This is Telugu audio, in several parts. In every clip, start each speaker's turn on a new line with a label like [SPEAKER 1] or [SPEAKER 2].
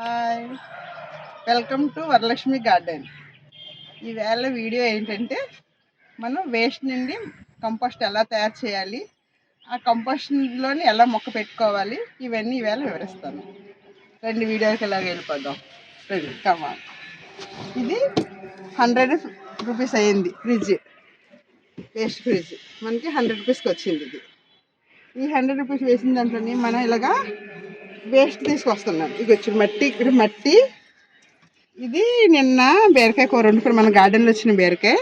[SPEAKER 1] Hi welcome to Varalakshmi garden ఈవేళ వీడియో ఏంటంటే మనం వేస్ట్ నుండి కంపోస్ట్ ఎలా తయారు చేయాలి ఆ కంపోస్ట్లోని ఎలా మొక్క పెట్టుకోవాలి ఇవన్నీ ఈవేళ వివరిస్తాను. రెండు వీడియోకి ఎలా వెళ్ళిపోదాం. రెండు కమా ఇది హండ్రెడ్ రూపీస్ అయ్యింది ఫ్రిడ్జ్ వేస్ట్ ఫ్రిడ్జ్ మనకి హండ్రెడ్ రూపీస్కి వచ్చింది ఇది. ఈ హండ్రెడ్ రూపీస్ వేసిన దాంట్లోని మనం ఇలాగా వేస్ట్ తీసుకొస్తున్నాను ఇది వచ్చి మట్టి ఇక్కడ మట్టి. ఇది నిన్న బీరకాయ కూర వండుకుని మన గార్డెన్లో వచ్చిన బీరకాయ.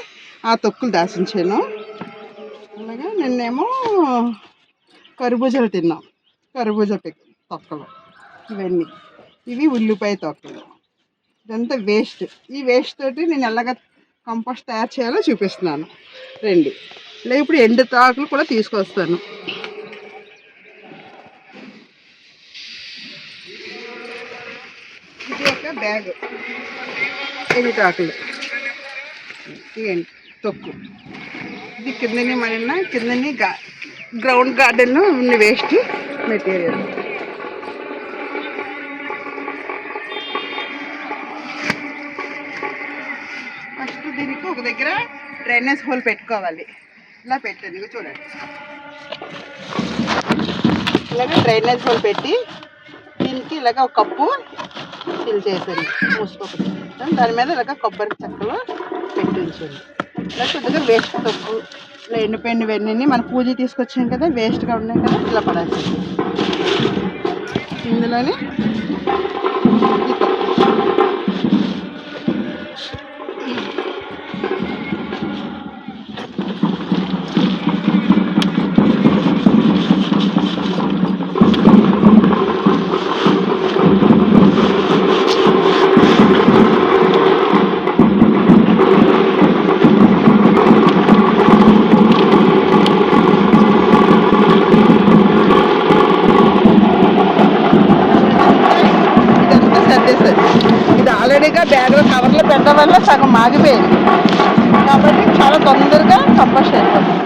[SPEAKER 1] ఆ తొక్కులు దాచించాను. అలాగే నిన్నేమో కర్బూజాలు తిన్నాం. కరుబూజ తొక్కలు. ఇవన్నీ. ఇవి ఉల్లిపాయ తొక్కలు. ఇదంతా వేస్ట్. ఈ వేస్ట్ తోటి నేను ఎలాగ కంపోస్ట్ తయారు చేయాలో చూపిస్తున్నాను. రండి. ఇలా ఇప్పుడు ఎండు తాకులు కూడా తీసుకొస్తాను. ఇంకా బ్యాగ్. ఎండుటాకులు ఇవేంటి? తొక్కు. ఇది కిందనే మన కిందనే గా గ్రౌండ్ గార్డెన్లో ఉన్న వేస్ట్ మెటీరియల్ ఫస్ట్ దీనికి ఒక దగ్గర డ్రైనేజ్ హోల్ పెట్టుకోవాలి. ఇలా పెట్టండి చూడండి. ఇలాగ డ్రైనేజ్ హోల్ పెట్టి దీనికి ఇలాగ ఒక కప్పు ఫిల్ చేసేది. మూసుకోకటి దాని మీద ఇలాగ కొబ్బరి చెక్కలు పెట్టించండి ఇలా కొద్దిగా వేస్ట్ తప్పు ఇలా ఎండిపోయినవన్నీ మన పూజ తీసుకొచ్చాం కదా వేస్ట్గా ఉన్నాయి కదా ఇలా పడేసింది. ఇందులోని ఈ ఇది ఆల్రెడీగా బ్యాగ్లో కవర్లో పెట్టడం వల్ల సగం మాగిపోయింది కాబట్టి చాలా తొందరగా కంపోస్ట్ అయిపోతుంది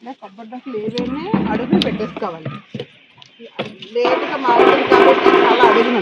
[SPEAKER 1] ఇలా కొబ్బరి డొక్కలు ఏవైనా అడుగులు పెట్టేసుకోవాలి. లేట్గా మారుతుంది కాబట్టి చాలా అడుగులు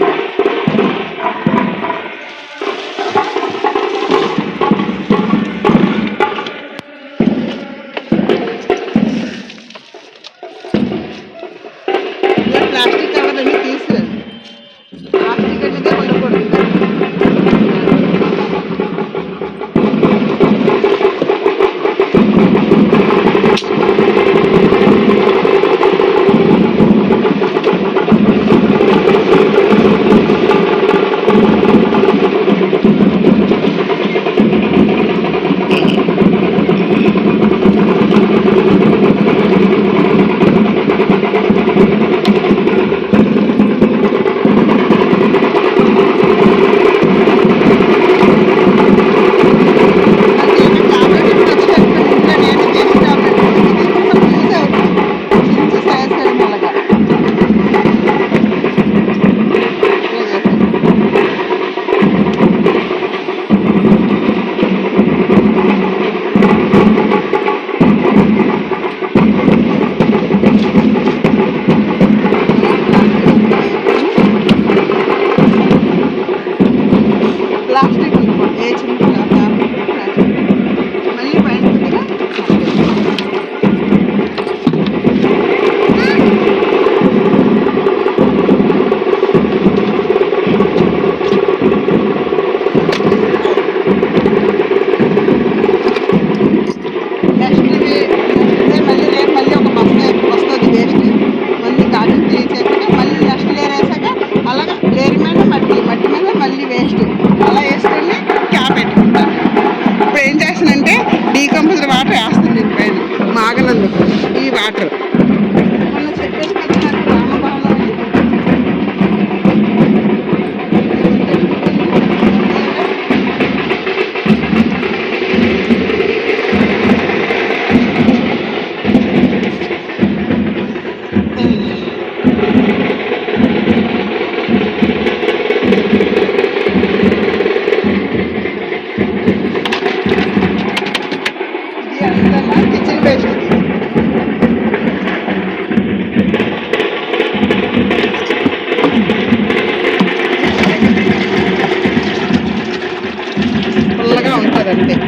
[SPEAKER 1] అంతే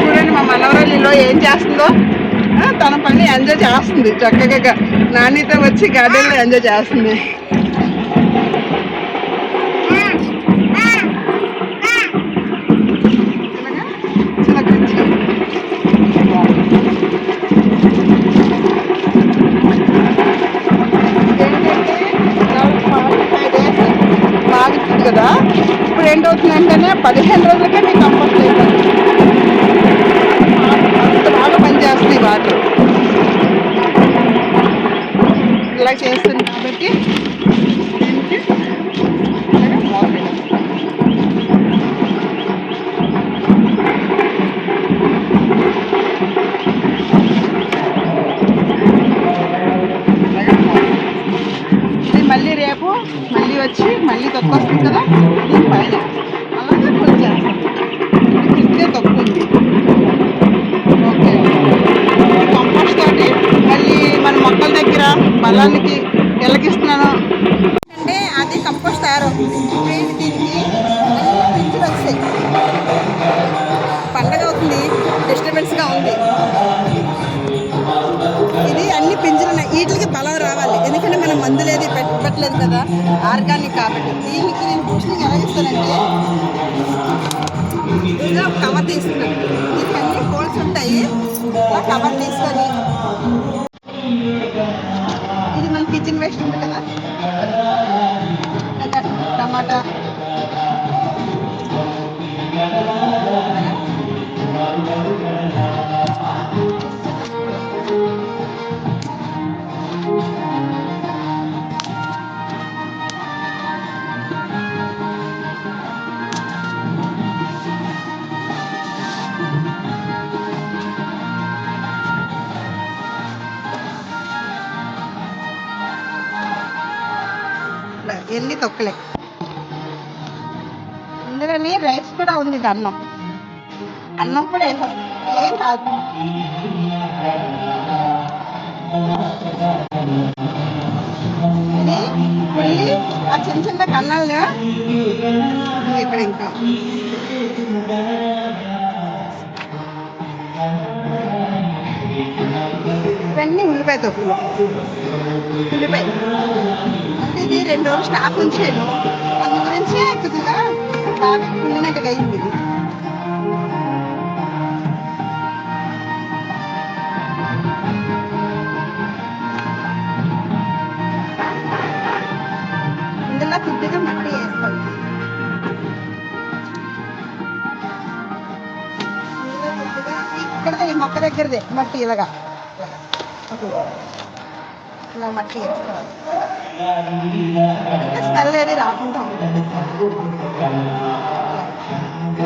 [SPEAKER 1] చూడండి మా మనవరాలిలో ఏం చేస్తుందో. తన పని ఎంజాయ్ చేస్తుంది. చక్కగా నాణ్యత వచ్చి గార్డెన్లో ఎంజాయ్ చేస్తుంది. కదా? ఇప్పుడు ఏంటవుతుందంటేనే పదిహేను రోజులకే మీకు కంపల్సరీ అంత బాగా పనిచేస్తుంది వాటర్. ఇలా చేస్తుంది కాబట్టి దీనికి మళ్ళీ తొక్కొస్తుంది కదా దీని పైన. అలాగే కొంచెం చేస్తాం ఇది ఉంది. ఓకే. కంపోస్ట్ తోటి మళ్ళీ మన మొక్కల దగ్గర బలానికి వీటికి బలం రావాలి. ఎందుకంటే మనం మందులు ఏది పెట్టలేదు కదా. ఆర్గానిక్ కాబట్టి. దీనికి నేను పోషణ ఎలా ఇస్తానంటే ఇలా కవర్ తీసుకున్నాను. దీనికి అన్ని హోల్స్ ఉంటాయి. ఇలా కవర్ తీసుకొని ఇది మన కిచెన్ వేస్ట్ ఉంది కదా. అందులోని రైస్ కూడా ఉంది ఇది అన్నం అన్నం కూడా వేసేస్తాం ఏం కాదు. ఇది ఆ చిన్న చిన్న కన్నాలు ఇక్కడ ఇంకా. ఇవన్నీ ఉల్లిపాయ తొక్కులు ఉల్లిపాయ. అంటే ఇది రెండు రోజులు స్టాక్ ఉంచాను అందు గురించి కొద్దిగా బాగా కుళ్ళినట్టుగా అయింది ఇది ఇందులో కొద్దిగా మట్టి వేసుకోవాలి ఇందులో కొద్దిగా ఇక్కడదే ఈ మొక్క చేసుకున్నాం మట్టి ఇలాగా స్మెల్ అనేది రాకుండా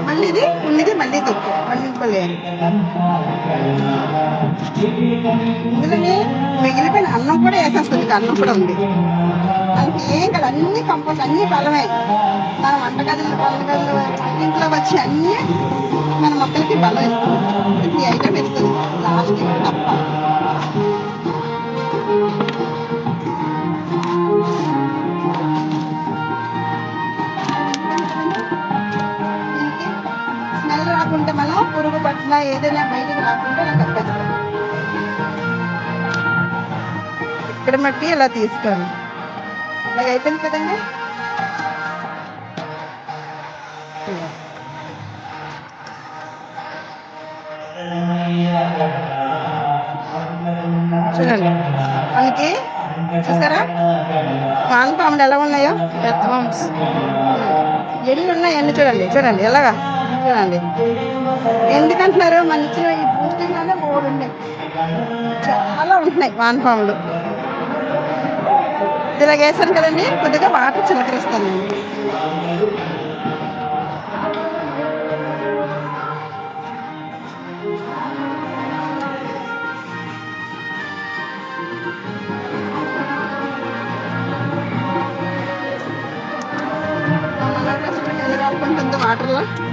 [SPEAKER 1] మళ్ళీ ఇది ఉన్నది మళ్ళీ తొక్కు. మళ్ళీ ఇందులోనే మిగిలిపోయిన అన్నం కూడా వేసేస్తుంది అన్నం కూడా ఉంది. దానికి ఏం కదా అన్ని కంపోస్ట్ అన్ని బలమే. మన వంటగదులు వంటగదులు ఇంట్లో వచ్చి అన్నీ మన మొక్కలకి బలం ఇస్తుంది ఈ ఐటమ్ ఇస్తుంది లాస్ట్ తప్ప. ఇక్కడ మట్టి ఇలా తీసుకోండి. ఇలాగ అయిపోయింది కదండి? చూడండి. మనకి చూసారా? వానపాములు ఎలా ఉన్నాయో?
[SPEAKER 2] పెత్తమాంస్
[SPEAKER 1] ఎన్ని ఉన్నాయి అన్ని చూడండి చూడండి ఎలాగా? చూడండి. ఎందుకంటున్నారు? మన ఇచ్చిన ఈ పూర్తిగానే మూడు ఉన్నాయి చాలా ఉంటున్నాయి వానపాములు ఇలాగ వేసాను కదండి కొద్దిగా వాటర్ చిలకరిస్తాను. వాటర్లో.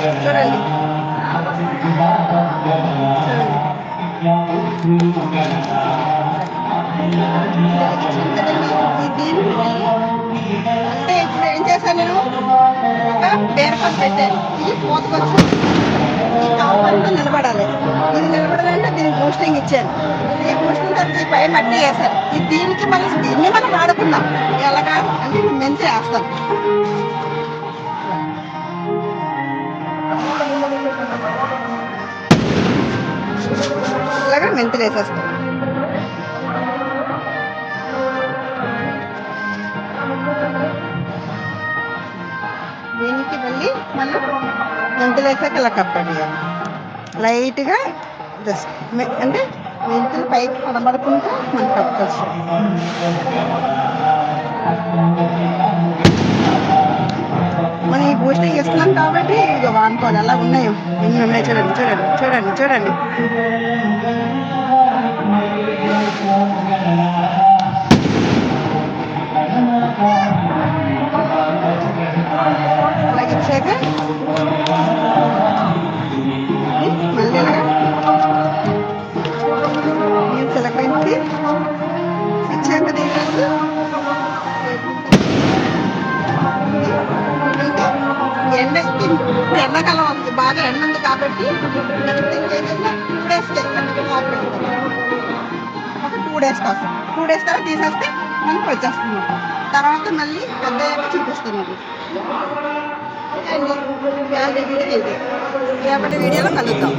[SPEAKER 1] చూడండి అంటే ఇప్పుడు ఏం చేశాను నేను ఒక బీరకాయ పెట్టాను ఇది పోతకొచ్చు ఈ కాంపౌండ్లో నిలబడాలి ఇది నిలబడాలంటే దీనికి బూస్టింగ్ ఇచ్చాను ఈ బూస్టింగ్ తర్వాత ఈ పై మట్టి వేసాను ఇది దీనికి మళ్ళీ దీన్ని మనం వాడుకుందాం ఎలాగా అంటే మెంతి వేస్తాం అలాగే మెంతులు వేసేస్తాం దీనికి మళ్ళీ మనం మెంతులు వేసాక ఇలా కప్పండి లైట్గా జస్ట్ అంటే మెంతులు పైకి కనబడకుండా మనం కప్పుకోవచ్చు ఇక అలా ఉన్నాయో. ఎన్ని ఉన్నాయి చూడండి చూడండి చూడండి చూడండి. అలాగే ఇచ్చాక మళ్ళీ ఇలాగా నీళ్ళు ఇచ్చాక దీనికి ఇప్పుడు ఎండాకాలం వస్తుంది బాగా ఎండ ఉంది కాబట్టి టూ డేస్ ఒక టూ డేస్ కోసం. టూ డేస్ తర్వాత తీసేస్తే మనకు వచ్చేస్తుంది తర్వాత మళ్ళీ పెద్ద చూపిస్తున్నాను. రేపటి వీడియోలో కలుద్దాం.